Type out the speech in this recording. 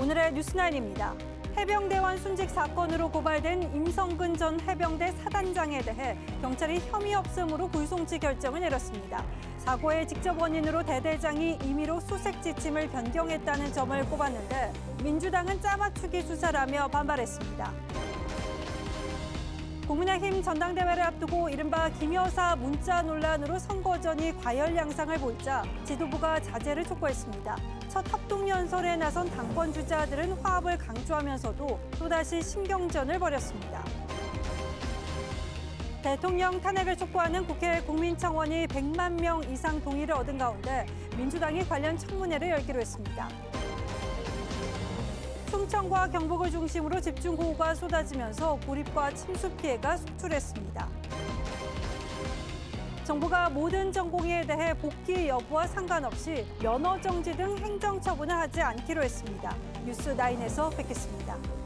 오늘의 뉴스나인입니다. 해병대원 순직 사건으로 고발된 임성근 전 해병대 사단장에 대해 경찰이 혐의 없음으로 불송치 결정을 내렸습니다. 사고의 직접 원인으로 대대장이 임의로 수색 지침을 변경했다는 점을 꼽았는데 민주당은 짜맞추기 수사라며 반발했습니다. 국민의힘 전당대회를 앞두고 이른바 김여사 문자 논란으로 선거전이 과열 양상을 보이자 지도부가 자제를 촉구했습니다. 첫 합동연설에 나선 당권 주자들은 화합을 강조하면서도 또다시 신경전을 벌였습니다. 대통령 탄핵을 촉구하는 국회 국민청원이 100만 명 이상 동의를 얻은 가운데 민주당이 관련 청문회를 열기로 했습니다. 충청과 경북을 중심으로 집중호우가 쏟아지면서 고립과 침수 피해가 속출했습니다. 정부가 모든 전공의에 대해 복귀 여부와 상관없이 면허 정지 등 행정 처분을 하지 않기로 했습니다. 뉴스 9에서 뵙겠습니다.